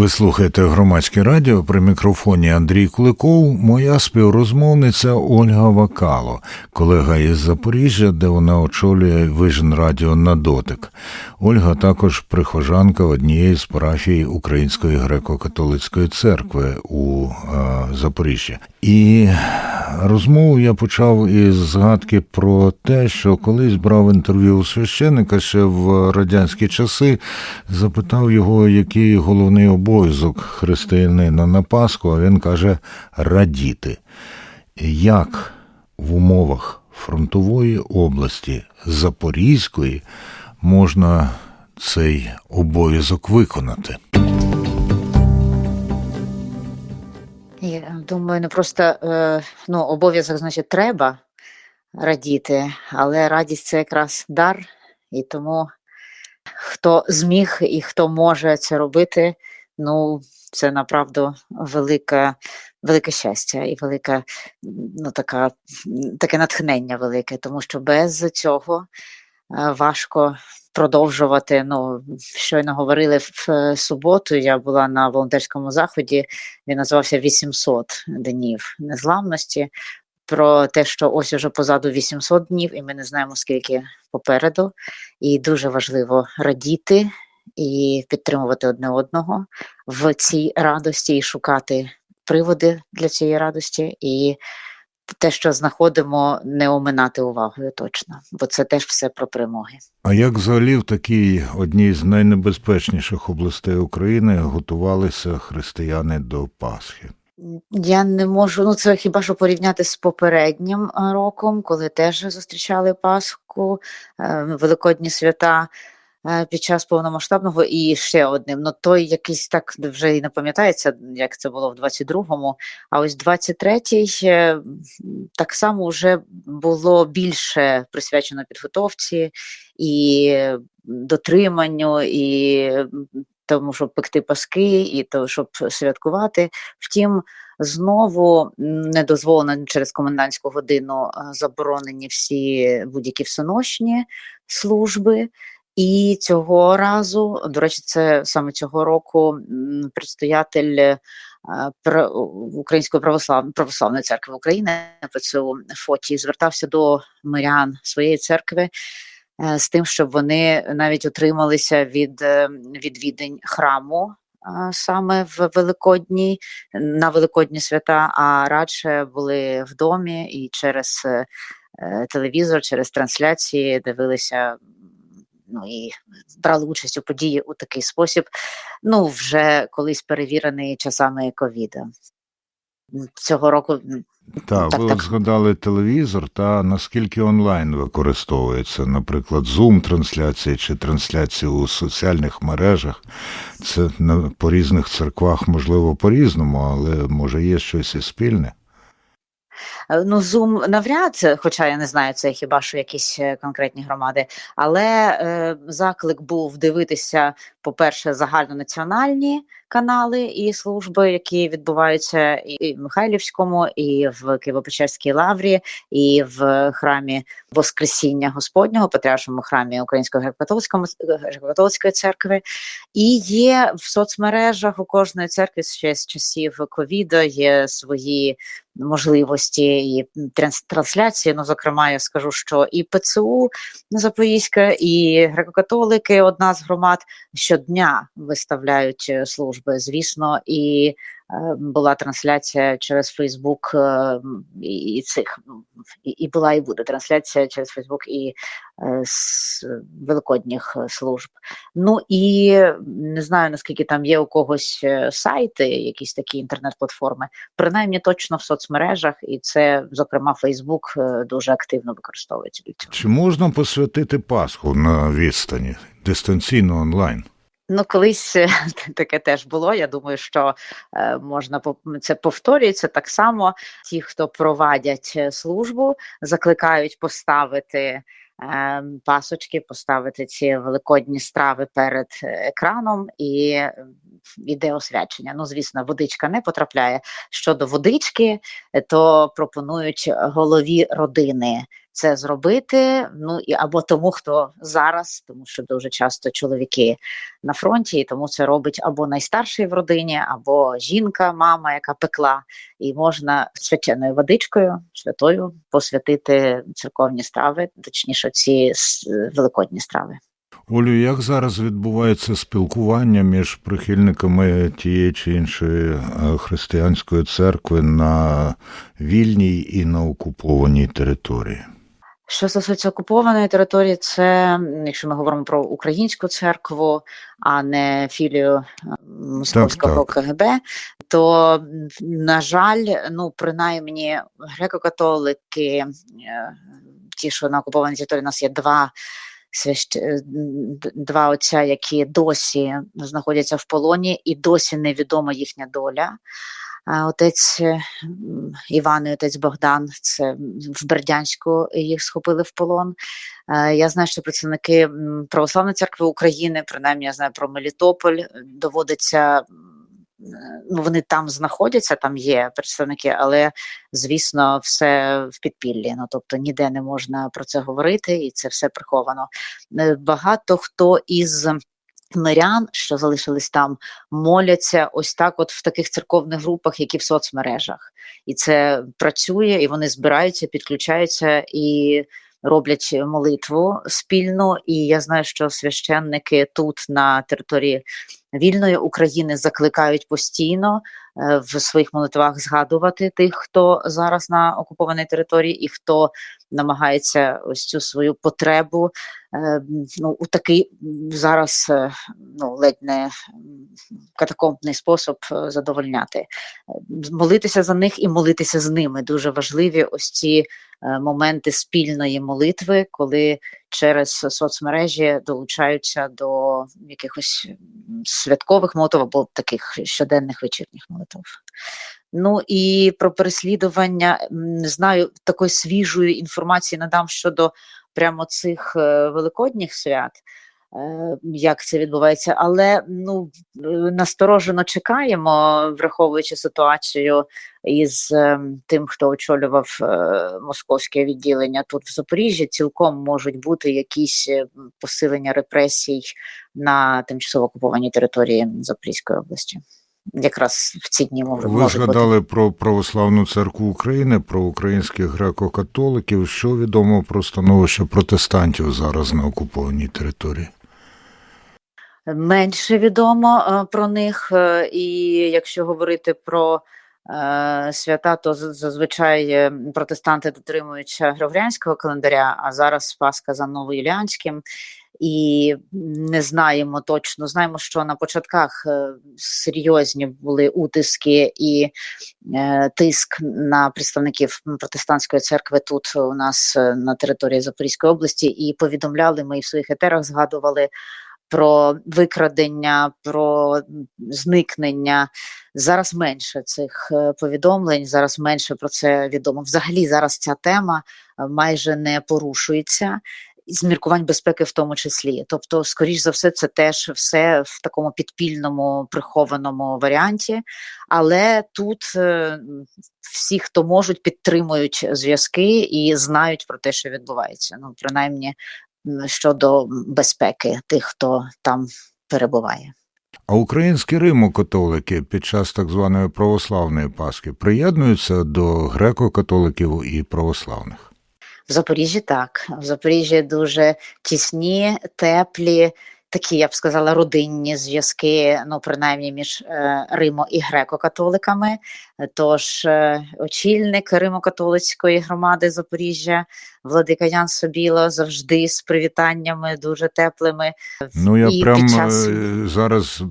Ви слухаєте громадське радіо при мікрофоні Андрій Куликов, моя співрозмовниця Ольга Вакало, колега із Запоріжжя, де вона очолює Вижен Радіо на дотик. Ольга також прихожанка однієї з парафій Української греко-католицької церкви у е, Запоріжжі. І розмову я почав із згадки про те, що колись брав інтерв'ю у священика ще в радянські часи, запитав його, який головний обов'язок християнина на Пасху, а він каже радіти. Як в умовах фронтової області Запорізької можна цей обов'язок виконати? Я думаю, не просто е, ну, обов'язок, значить, треба радіти, але радість це якраз дар, і тому хто зміг і хто може це робити, ну, це направду велике, велике щастя і велике, ну, така, таке натхнення велике, тому що без цього е, важко продовжувати. Ну, щойно говорили в суботу. Я була на волонтерському заході. Він називався 800 днів незламності. Про те, що ось уже позаду 800 днів, і ми не знаємо скільки попереду. І дуже важливо радіти і підтримувати одне одного в цій радості, і шукати приводи для цієї радості. І те, що знаходимо, не оминати увагою точно, бо це теж все про перемоги. А як взагалі в такій одній з найнебезпечніших областей України готувалися християни до Пасхи? Я не можу, ну це хіба що порівняти з попереднім е, роком, коли теж зустрічали Пасху, е, Великодні свята під час повномасштабного і ще одним. Ну той якийсь так вже і не пам'ятається, як це було в 22-му, а ось 23-й е, так само вже було більше присвячено підготовці і дотриманню, і тому, щоб пекти паски, і то, щоб святкувати. Втім, знову не дозволено через комендантську годину е, заборонені всі будь-які всеночні служби. І цього разу, до речі, це саме цього року предстоятель е, Української православ... православної церкви України ПЦУ Фоті звертався до мирян своєї церкви е, з тим, щоб вони навіть утрималися від е, відвідень храму саме в Великодні на Великодні свята, а радше були в домі і через телевізор, через трансляції дивилися. Ну і брали участь у події у такий спосіб, ну вже колись перевірений часами ковіда. Цього року м, Так, Так, ви так. згадали телевізор, та наскільки онлайн використовується, наприклад, Zoom трансляції чи трансляції у соціальних мережах. Це на, по різних церквах можливо по-різному, але може є щось і спільне. Е, Ну, Zoom навряд, хоча я не знаю, це хіба що якісь е, конкретні громади. Але е, заклик був дивитися, по-перше, загальнонаціональні канали і служби, які відбуваються і в Михайлівському, і в Києво-Печерській лаврі, і в храмі Воскресіння Господнього, патріаршому храмі Української греко-католицької церкви. І є в соцмережах у кожної церкви ще з часів ковіду є свої можливості і транс- трансляції. Ну, зокрема, я скажу, що і ПЦУ Запорізька, і греко-католики, одна з громад, щодня виставляють е, служби. Звісно, і е, була трансляція через Фейсбук і, цих і, була, і буде трансляція через Фейсбук і е, з великодніх служб. Ну і не знаю наскільки там є у когось е, сайти, якісь такі інтернет-платформи принаймні точно в соцмережах, і це, зокрема, Фейсбук дуже активно використовується. Чи можна посвятити Пасху на відстані дистанційно онлайн? Ну, колись е, таке теж було. Я думаю, що е, можна це повторюється так само. Ті, хто провадять е, службу, закликають поставити. е, Пасочки поставити ці великодні страви перед екраном і е, іде освячення. Ну, звісно, водичка не потрапляє. Щодо водички, то пропонують голові родини це зробити. Ну і або тому, хто зараз, тому що дуже часто чоловіки на фронті, і тому це робить або найстарший в родині, або жінка, мама, яка пекла, і можна свяченою водичкою, святою посвятити церковні страви, точніше, ці великодні страви. Олю, як зараз відбувається спілкування між прихильниками тієї чи іншої е, християнської церкви на вільній і на окупованій території? Що стосується окупованої території, це якщо ми говоримо про українську церкву, а не філію московського так. КГБ, то на жаль, ну принаймні греко-католики, е, ті, що на окупованій території, у нас є два. свящ- е, Два отця, які досі знаходяться в полоні, і досі невідома їхня доля. Отець Іван і отець Богдан це в Бердянську їх схопили в полон. Е, Я знаю, що представники Православної церкви України, принаймні я знаю про Мелітополь, е, доводиться. Ну, вони там знаходяться, там є представники, але звісно, все в підпіллі. Ну тобто ніде не можна про це говорити, і це все приховано. Е, Багато хто із мирян, що залишились там, моляться ось так, от в таких церковних групах, які в соцмережах, і це працює, і вони збираються, підключаються і роблять молитву спільно. І я знаю, що священники тут на території вільної України закликають постійно е, в своїх молитвах згадувати тих, хто зараз на окупованій території, і хто намагається ось цю свою потребу е, ну, у такий зараз е, ну, ледь не катакомбний спосіб е, задовольняти. Молитися за них і молитися з ними дуже важливі ось ці моменти спільної молитви, коли через соцмережі долучаються до якихось святкових молитв або таких щоденних вечірніх молитв. Ну і про переслідування не знаю такої свіжої інформації надам щодо прямо цих е, великодніх свят. е, Як це відбувається, але ну насторожено чекаємо, враховуючи ситуацію із е, тим, хто очолював московське відділення тут в Запоріжжі, цілком можуть бути якісь посилення репресій на тимчасово окупованій території Запорізької області. Якраз в ці дні мож- Ви можуть бути. згадали про Православну церкву України, про українських греко-католиків. Що відомо про становище протестантів зараз на окупованій території? Менше відомо е, про них, е, і якщо говорити про е, свята, то зазвичай протестанти дотримуються григоріанського календаря, а зараз Пасха за новоюліанським. І не знаємо точно. Знаємо, що на початках е, серйозні були утиски і е, тиск на представників протестантської церкви тут у нас е, на території Запорізької області, і повідомляли ми і в своїх етерах згадували про викрадення, про зникнення. Зараз менше цих повідомлень, зараз менше про це відомо. Взагалі зараз ця тема майже не порушується. З міркувань безпеки в тому числі. Тобто, скоріш за все, це теж все в такому підпільному прихованому варіанті. Але тут е, всі, хто можуть, підтримують зв'язки і знають про те, що відбувається. Ну, принаймні щодо безпеки тих, хто там перебуває. А українські римо-католики під час так званої православної Пасхи приєднуються до греко-католиків і православних. В Запоріжжі так. В Запоріжжі дуже тісні, теплі, такі, я б сказала, родинні зв'язки, ну, принаймні, між е, Римо і греко-католиками. Тож е, очільник Римо-католицької громади Запоріжжя, Владика Ян Собіло, завжди з привітаннями дуже теплими. Ну я І прям час- е, зараз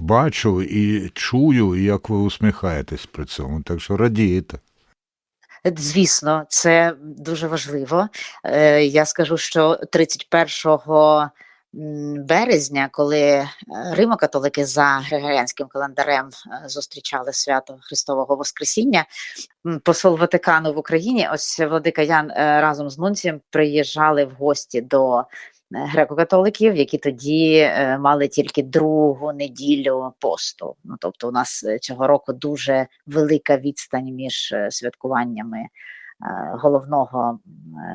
бачу і чую, як ви усміхаєтесь при цьому, так що радієте. Звісно, це дуже важливо. Е, Я скажу, що 31 м, березня, коли е, римо-католики за григоріанським календарем е, зустрічали свято Христового Воскресіння, посол Ватикану в Україні, ось Владика Ян разом з Нунцієм приїжджали в гості до греко-католиків, які тоді е, мали тільки другу неділю посту. Ну тобто, у нас е, цього року дуже велика відстань між е, святкуваннями головного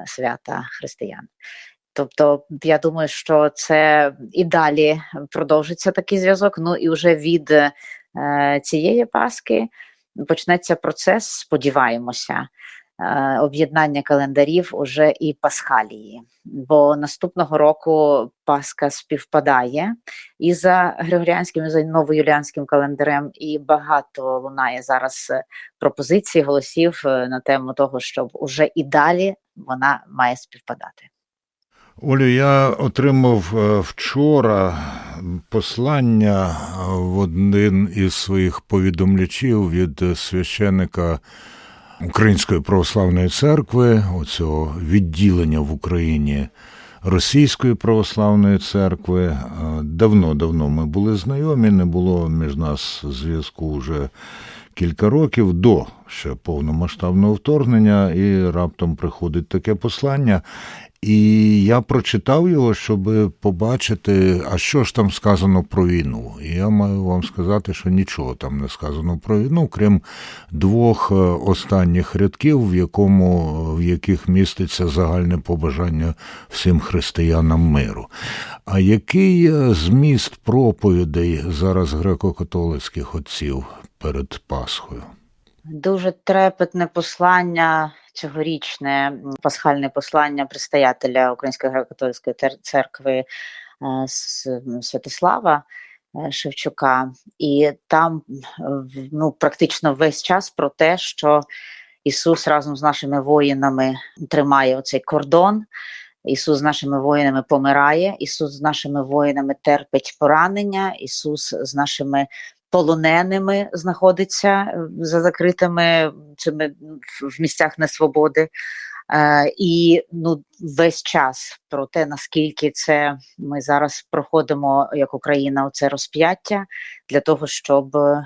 свята християн. Тобто, я думаю, що це і далі продовжиться такий зв'язок. Ну і вже від цієї Пасхи почнеться процес, сподіваємося, об'єднання календарів уже і Пасхалії. Бо наступного року Пасха співпадає і за Григоріанським, і за новоюліанським календарем, і багато лунає зараз е, пропозицій, голосів е, на тему того, щоб уже і далі вона має співпадати. Олю, я отримав е, вчора послання в один із своїх повідомлячів від священика Української православної церкви, оцього відділення в Україні Російської православної церкви. Давно-давно ми були знайомі, не було між нас зв'язку вже кілька років до ще повномасштабного вторгнення, і раптом приходить таке послання. І я прочитав його, щоб побачити, а що ж там сказано про війну. І я маю вам сказати, що нічого там не сказано про війну, крім двох останніх рядків, в якому в яких міститься загальне побажання всім християнам миру. А який зміст проповідей зараз греко-католицьких отців перед Пасхою? Дуже трепетне послання, цьогорічне пасхальне послання предстоятеля Української греко-католицької церкви Святослава Шевчука, і там ну, практично весь час про те, що Ісус разом з нашими воїнами тримає оцей кордон. Ісус з нашими воїнами помирає, Ісус з нашими воїнами терпить поранення, Ісус з нашими полоненими знаходиться за закритими цими в місцях несвободи. Е, і ну весь час про те, наскільки це ми зараз проходимо як Україна оце розп'яття для того, щоб е,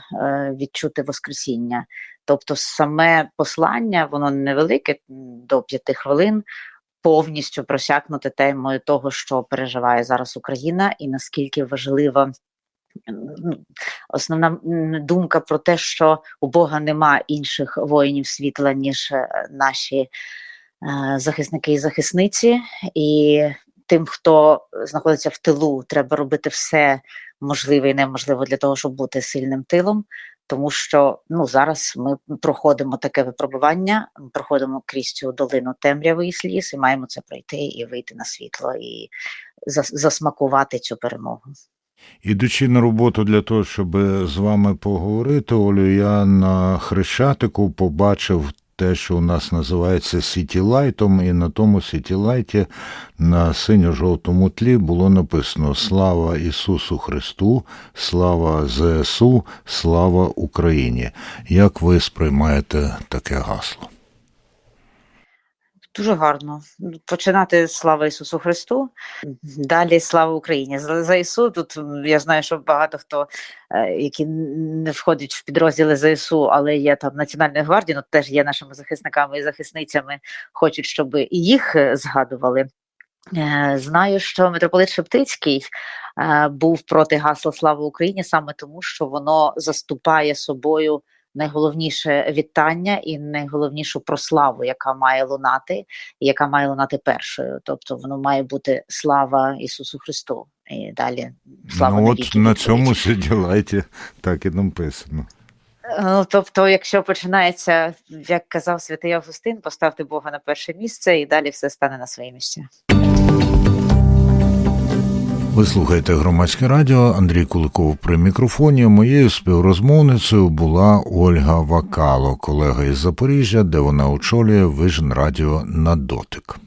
відчути Воскресіння. Тобто, саме послання, воно невелике до п'яти хвилин, повністю просякнуте темою того, що переживає зараз Україна, і наскільки важлива основна думка про те, що у Бога нема інших воїнів світла, ніж е, наші е, захисники і захисниці, і тим, хто знаходиться в тилу, треба робити все можливе і неможливе для того, щоб бути сильним тилом. Тому що ну зараз ми проходимо таке випробування, ми проходимо крізь цю долину темряви і сліз, і маємо це пройти і вийти на світло, і засмакувати цю перемогу. Ідучи на роботу для того, щоб з вами поговорити, Олю, я на Хрещатику побачив те, що у нас називається сітілайтом, і на тому сітілайті на синьо-жовтому тлі було написано Слава Ісусу Христу, слава ЗСУ, слава Україні. Як ви сприймаєте таке гасло? Дуже гарно починати слава Ісусу Христу. Далі слава Україні. За, за ІСУ тут я знаю, що багато хто, е, які не входять в підрозділи ЗСУ, але є там Національної гвардії, ну теж є нашими захисниками і захисницями, хочуть, щоб і їх е, згадували. Е, знаю, що митрополит Шептицький був проти гасла Слава Україні саме тому, що воно заступає собою найголовніше вітання і найголовнішу прославу, яка має лунати, яка має лунати першою. Тобто воно має бути слава Ісусу Христу. І далі слава ну, от на цьому сиділайті так і написано. Ну, тобто, якщо починається, як казав святий Августин, поставте Бога на перше місце, і далі все стане на своє місце. Ви слухаєте громадське радіо Андрій Куликов при мікрофоні. Моєю співрозмовницею була Ольга Вакало, колега із Запоріжжя, де вона очолює Вижн Радіо на дотик.